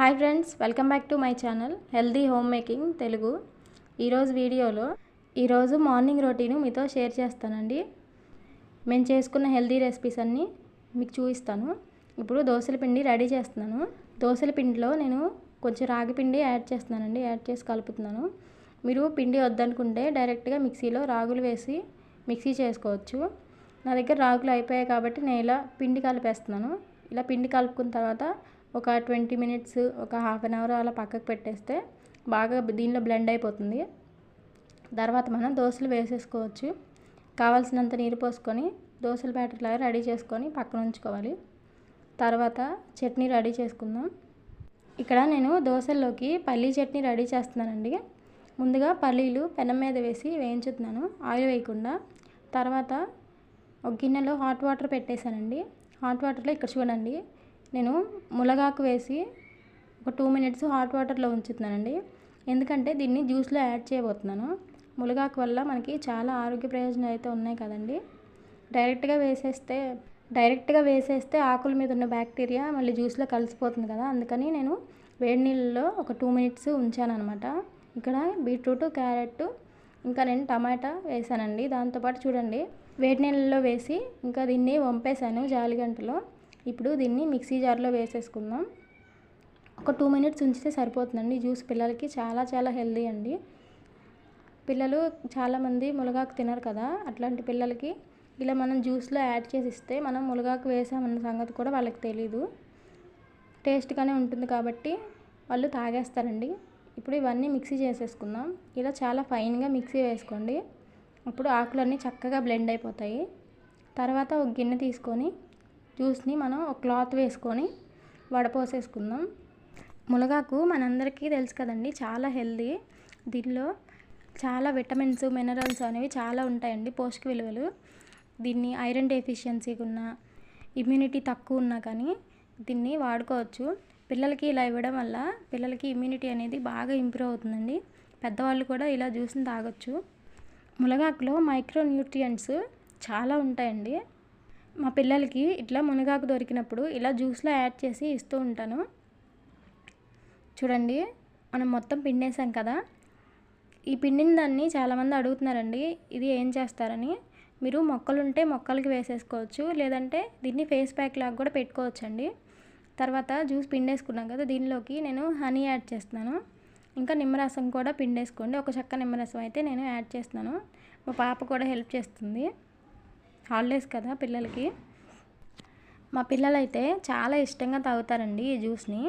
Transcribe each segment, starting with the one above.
Hi friends welcome back to my channel healthy home making Telugu. ఈరోజు వీడియోలో ఈరోజు morning routine మీతో share చేస్తానండి. మేము చేసుకున్న హెల్దీ రెసిపీస్ అన్నీ మీకు చూపిస్తాను. ఇప్పుడు దోశల పిండి రెడీ చేస్తున్నాను. దోశల పిండిలో నేను కొంచెం రాగి పిండి యాడ్ చేస్తున్నానండి యాడ్ చేసి కలుపుతున్నాను. మీరు పిండి వద్దనుకుంటే డైరెక్ట్గా మిక్సీలో రాగులు వేసి మిక్సీ చేసుకోవచ్చు. నా దగ్గర రాగులు అయిపోయాయి కాబట్టి నేను ఇలా పిండి కలిపేస్తున్నాను. ఇలా పిండి కలుపుకున్న తర్వాత ఒక ట్వంటీ మినిట్స్ ఒక హాఫ్ అన్ అవర్ అలా పక్కకు పెట్టేస్తే బాగా దీనిలో బ్లెండ్ అయిపోతుంది. తర్వాత మనం దోశలు వేసేసుకోవచ్చు. కావాల్సినంత నీరు పోసుకొని దోశల బ్యాటర్ లాగా రెడీ చేసుకొని పక్కన ఉంచుకోవాలి. తర్వాత చట్నీ రెడీ చేసుకుందాం. ఇక్కడ నేను దోశల్లోకి పల్లీ చట్నీ రెడీ చేస్తున్నానండి. ముందుగా పల్లీలు పెనం మీద వేసి వేయించుతున్నాను ఆయిల్ వేయకుండా. తర్వాత ఒక గిన్నెలో హాట్ వాటర్ పెట్టేశానండి. హాట్ వాటర్లో ఇక్కడ చూడండి నేను ములగాకు వేసి ఒక టూ మినిట్స్ హాట్ వాటర్లో ఉంచుతున్నానండి. ఎందుకంటే దీన్ని జ్యూస్లో యాడ్ చేయబోతున్నాను. ములగాకు వల్ల మనకి చాలా ఆరోగ్య ప్రయోజనాలు అయితే ఉన్నాయి కదండి. డైరెక్ట్గా వేసేస్తే డైరెక్ట్గా వేసేస్తే ఆకుల మీద ఉన్న బ్యాక్టీరియా మళ్ళీ జ్యూస్లో కలిసిపోతుంది కదా. అందుకని నేను వేడి నీళ్ళలో ఒక టూ మినిట్స్ ఉంచాను అనమాట ఇక్కడ బీట్రూట్ క్యారెట్ ఇంకా నేను టమాటా వేసానండి. దాంతోపాటు చూడండి వేడి నీళ్ళలో వేసి ఇంకా దీన్ని వంపేశాను జాలిగంటలో. ఇప్పుడు దీన్ని మిక్సీ జార్లో వేసేసుకుందాం. ఒక టూ మినిట్స్ ఉంచితే సరిపోతుందండి. జ్యూస్ పిల్లలకి చాలా చాలా హెల్దీ అండి. పిల్లలు చాలామంది మునగాకు తినరు కదా. అట్లాంటి పిల్లలకి ఇలా మనం జ్యూస్లో యాడ్ చేసి ఇస్తే మనం మునగాకు వేసామన్న సంగతి కూడా వాళ్ళకి తెలీదు. టేస్ట్గానే ఉంటుంది కాబట్టి వాళ్ళు తాగేస్తారండి. ఇప్పుడు ఇవన్నీ మిక్సీ చేసేసుకుందాం. ఇలా చాలా ఫైన్గా మిక్సీ వేసుకోండి. అప్పుడు ఆకులన్నీ చక్కగా బ్లెండ్ అయిపోతాయి. తర్వాత ఒక గిన్నె తీసుకొని జ్యూస్ని మనం ఒక క్లాత్ వేసుకొని వడపోసేసుకుందాం. మునగాకు మనందరికీ తెలుసు కదండి చాలా హెల్దీ. దీనిలో చాలా విటమిన్స్ మినరల్స్ అనేవి చాలా ఉంటాయండి పోషక విలువలు. దీన్ని ఐరన్ డెఫిషియన్సీకి ఉన్న ఇమ్యూనిటీ తక్కువ ఉన్నా కానీ దీన్ని వాడుకోవచ్చు. పిల్లలకి ఇలా ఇవ్వడం వల్ల పిల్లలకి ఇమ్యూనిటీ అనేది బాగా ఇంప్రూవ్ అవుతుందండి. పెద్దవాళ్ళు కూడా ఇలా జ్యూస్ని తాగొచ్చు. మునగాకులో మైక్రో న్యూట్రియంట్స్ చాలా ఉంటాయండి. మా పిల్లలకి ఇట్లా మునగాకు దొరికినప్పుడు ఇలా జ్యూస్లో యాడ్ చేసి ఇస్తూ ఉంటాను. చూడండి మనం మొత్తం పిండేసాం కదా. ఈ పిండిన దాన్ని చాలామంది అడుగుతున్నారండి ఇది ఏం చేస్తారని. మీరు మొక్కలుంటే మొక్కలకి వేసేసుకోవచ్చు లేదంటే దీన్ని ఫేస్ ప్యాక్ లాగా కూడా పెట్టుకోవచ్చండి. తర్వాత జ్యూస్ పిండేసుకున్నాం కదా దీనిలోకి నేను హనీ యాడ్ చేస్తున్నాను. ఇంకా నిమ్మరసం కూడా పిండేసుకోండి ఒక చక్క నిమ్మరసం అయితే నేను యాడ్ చేస్తున్నాను. మా పాప కూడా హెల్ప్ చేస్తుంది. హాలిడేస్ కదా పిల్లలకి. మా పిల్లలైతే చాలా ఇష్టంగా తాగుతారండి ఈ జ్యూస్ని.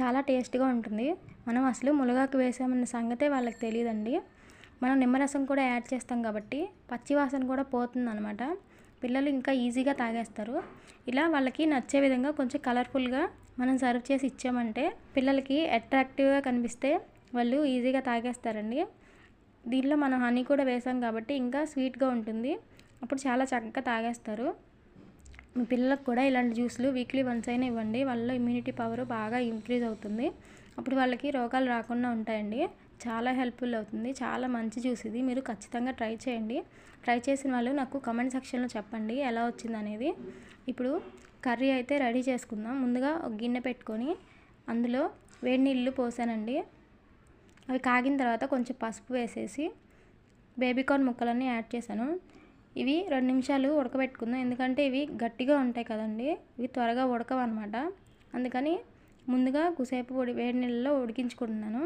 చాలా టేస్ట్గా ఉంటుంది. మనం అసలు మునగాకు వేసామన్న సంగతే వాళ్ళకి తెలియదండి. మనం నిమ్మరసం కూడా యాడ్ చేస్తాం కాబట్టి పచ్చివాసన కూడా పోతుందన్నమాట. పిల్లలు ఇంకా ఈజీగా తాగేస్తారు. ఇలా వాళ్ళకి నచ్చే విధంగా కొంచెం కలర్ఫుల్గా మనం సర్వ్ చేసి ఇచ్చామంటే పిల్లలకి అట్రాక్టివ్గా కనిపిస్తే వాళ్ళు ఈజీగా తాగేస్తారండి. దీనిలో మనం హనీ కూడా వేసాం కాబట్టి ఇంకా స్వీట్గా ఉంటుంది. అప్పుడు చాలా చక్కగా తాగేస్తారు. మీ పిల్లలకు కూడా ఇలాంటి జ్యూస్లు వీక్లీ వన్స్ అయినా ఇవ్వండి. వాళ్ళ ఇమ్యూనిటీ పవర్ బాగా ఇంక్రీజ్ అవుతుంది. అప్పుడు వాళ్ళకి రోగాలు రాకుండా ఉంటాయండి. చాలా హెల్ప్ఫుల్ అవుతుంది. చాలా మంచి జ్యూస్ ఇది. మీరు ఖచ్చితంగా ట్రై చేయండి. ట్రై చేసిన వాళ్ళు నాకు కమెంట్ సెక్షన్లో చెప్పండి. ఎలా వచ్చింది అనేది ఇప్పుడు కర్రీ అయితే రెడీ చేసుకుందాం. ముందుగా ఒక గిన్నె పెట్టుకొని అందులో వేడి నీళ్ళు పోసానండి. అవి కాగిన తర్వాత కొంచెం పసుపు వేసేసి బేబీకార్న్ ముక్కలన్నీ యాడ్ చేశాను. ఇవి రెండు నిమిషాలు ఉడకబెట్టుకుందాం. ఎందుకంటే ఇవి గట్టిగా ఉంటాయి కదండి. ఇవి త్వరగా ఉడకవన్నమాట. అందుకని ముందుగా కుసేపు ఉడి వేడి నీళ్ళలో ఉడికించుకుంటున్నాను.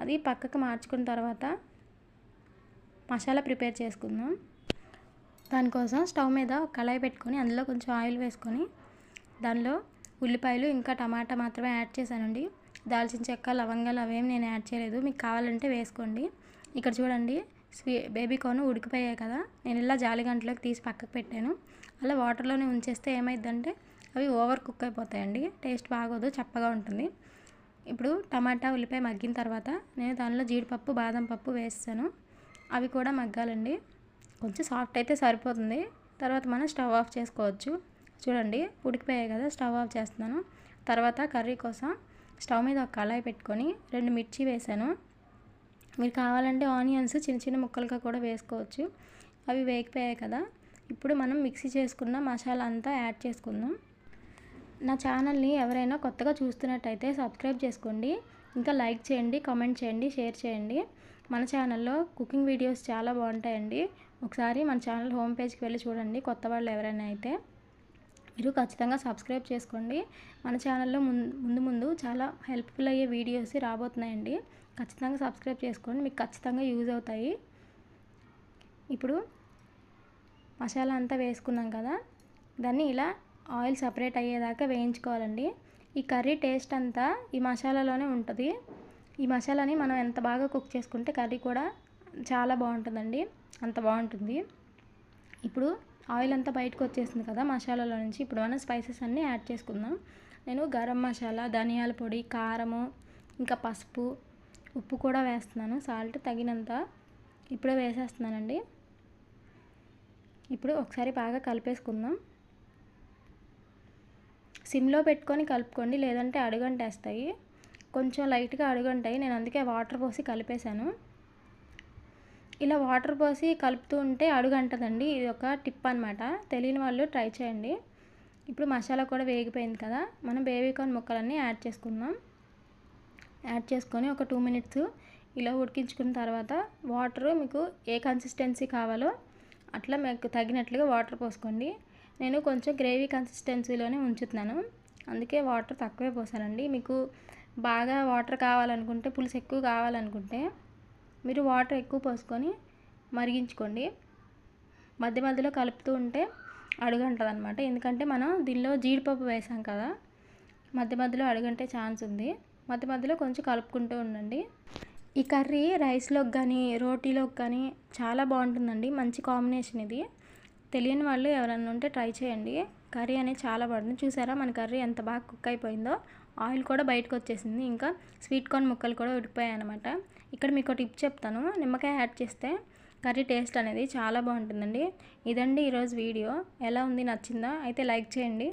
అది పక్కకు మార్చుకున్న తర్వాత మసాలా ప్రిపేర్ చేసుకుందాం. దానికోసం స్టవ్ మీద ఒక కళాయి పెట్టుకొని అందులో కొంచెం ఆయిల్ వేసుకొని దానిలో ఉల్లిపాయలు ఇంకా టమాటా మాత్రమే యాడ్ చేశానండి. దాల్చిన చెక్క లవంగాలు అవేమి నేను యాడ్ చేయలేదు. మీకు కావాలంటే వేసుకోండి. ఇక్కడ చూడండి స్వీ బేబీ కార్న్ ఉడికిపోయాయి కదా నేను ఇలా జాలి గంటలోకి తీసి పక్కకు పెట్టాను. అలా వాటర్లోనే ఉంచేస్తే ఏమైందంటే అవి ఓవర్ కుక్ అయిపోతాయండి టేస్ట్ బాగోదు చప్పగా ఉంటుంది. ఇప్పుడు టమాటా ఉల్లిపాయ మగ్గిన తర్వాత నేను దానిలో జీడిపప్పు బాదం పప్పు వేస్తాను. అవి కూడా మగ్గాలండి. కొంచెం సాఫ్ట్ అయితే సరిపోతుంది. తర్వాత మనం స్టవ్ ఆఫ్ చేసుకోవచ్చు. చూడండి ఉడికిపోయాయి కదా స్టవ్ ఆఫ్ చేస్తున్నాను. తర్వాత కర్రీ కోసం స్టవ్ మీద ఒక కళాయి పెట్టుకొని రెండు మిర్చి వేసాను. మీరు కావాలంటే ఆనియన్స్ చిన్న చిన్న ముక్కలుగా కూడా వేసుకోవచ్చు. అవి వేగిపోయాయి కదా. ఇప్పుడు మనం మిక్సీ చేసుకున్న మసాలా అంతా యాడ్ చేసుకుందాం. నా ఛానల్ని ఎవరైనా కొత్తగా చూస్తున్నట్టయితే సబ్స్క్రైబ్ చేసుకోండి. ఇంకా లైక్ చేయండి కామెంట్ చేయండి షేర్ చేయండి. మన ఛానల్లో కుకింగ్ వీడియోస్ చాలా బాగుంటాయండి. ఒకసారి మన ఛానల్ హోమ్ పేజ్కి వెళ్ళి చూడండి కొత్త వాళ్ళు ఎవరైనా అయితే. మీరు ఖచ్చితంగా సబ్స్క్రైబ్ చేసుకోండి. మన ఛానల్లో ముందు ముందు ముందు చాలా హెల్ప్ఫుల్ అయ్యే వీడియోస్ రాబోతున్నాయండి. ఖచ్చితంగా సబ్స్క్రైబ్ చేసుకోండి. మీకు ఖచ్చితంగా యూజ్ అవుతాయి. ఇప్పుడు మసాలా అంతా వేసుకున్నాం కదా దాన్ని ఇలా ఆయిల్ సపరేట్ అయ్యేదాకా వేయించుకోవాలండి. ఈ కర్రీ టేస్ట్ అంతా ఈ మసాలాలోనే ఉంటుంది. ఈ మసాలాని మనం ఎంత బాగా కుక్ చేసుకుంటే కర్రీ కూడా చాలా బాగుంటుందండి. అంత బాగుంటుంది. ఇప్పుడు ఆయిల్ అంతా బయటకు వచ్చేసింది కదా మసాలాలో నుంచి ఇప్పుడు మనం స్పైసెస్ అన్నీ యాడ్ చేసుకుందాం. నేను గరం మసాలా ధనియాల పొడి కారము ఇంకా పసుపు ఉప్పు కూడా వేస్తున్నాను. సాల్ట్ తగినంత ఇప్పుడే వేసేస్తున్నానండి. ఇప్పుడు ఒకసారి బాగా కలిపేసుకుందాం. సిమ్లో పెట్టుకొని కలుపుకోండి లేదంటే అడుగంటేస్తాయి. కొంచెం లైట్గా అడుగంటాయి. నేను అందుకే వాటర్ పోసి కలిపేశాను. ఇలా వాటర్ పోసి కలుపుతూ ఉంటే అడుగంటదండి. ఇది ఒక టిప్ అనమాట తెలియని వాళ్ళు ట్రై చేయండి. ఇప్పుడు మసాలా కూడా వేగిపోయింది కదా. మనం బేబీకార్న్ ముక్కలన్నీ యాడ్ చేసుకుందాం. యాడ్ చేసుకొని ఒక టూ మినిట్స్ ఇలా ఉడికించుకున్న తర్వాత వాటర్ మీకు ఏ కన్సిస్టెన్సీ కావాలో అట్లా మీకు తగినట్లుగా వాటర్ పోసుకోండి. నేను కొంచెం గ్రేవీ కన్సిస్టెన్సీలోనే ఉంచుతున్నాను. అందుకే వాటర్ తక్కువే పోసానండి. మీకు బాగా వాటర్ కావాలనుకుంటే పులుసు ఎక్కువ కావాలనుకుంటే మీరు వాటర్ ఎక్కువ పోసుకొని మరిగించుకోండి. మధ్య మధ్యలో కలుపుతూ ఉంటే అడుగంటది అనమాట ఎందుకంటే మనం దీనిలో జీడిపప్పు వేసాం కదా మధ్య మధ్యలో అడుగంటే ఛాన్స్ ఉంది. మధ్య మధ్యలో కొంచెం కలుపుకుంటూ ఉండండి. ఈ కర్రీ రైస్లోకి కానీ రోటీలోకి కానీ చాలా బాగుంటుందండి. మంచి కాంబినేషన్ ఇది. తెలియని వాళ్ళు ఎవరన్నా ఉంటే ట్రై చేయండి. కర్రీ అనేది చాలా పడుతుంది చూసారా మన కర్రీ ఎంత బాగా కుక్ అయిపోయిందో? ఆయిల్ కూడా బయటకు వచ్చేసింది. ఇంకా స్వీట్ కార్న్ ముక్కలు కూడా ఉడికిపోయాయి అనమాట ఇక్కడ మీకు టిప్ చెప్తాను. నిమ్మకాయ యాడ్ చేస్తే కర్రీ టేస్ట్ అనేది చాలా బాగుంటుందండి. ఇదండి ఈరోజు వీడియో. ఎలా ఉంది? నచ్చిందా? అయితే లైక్ చేయండి.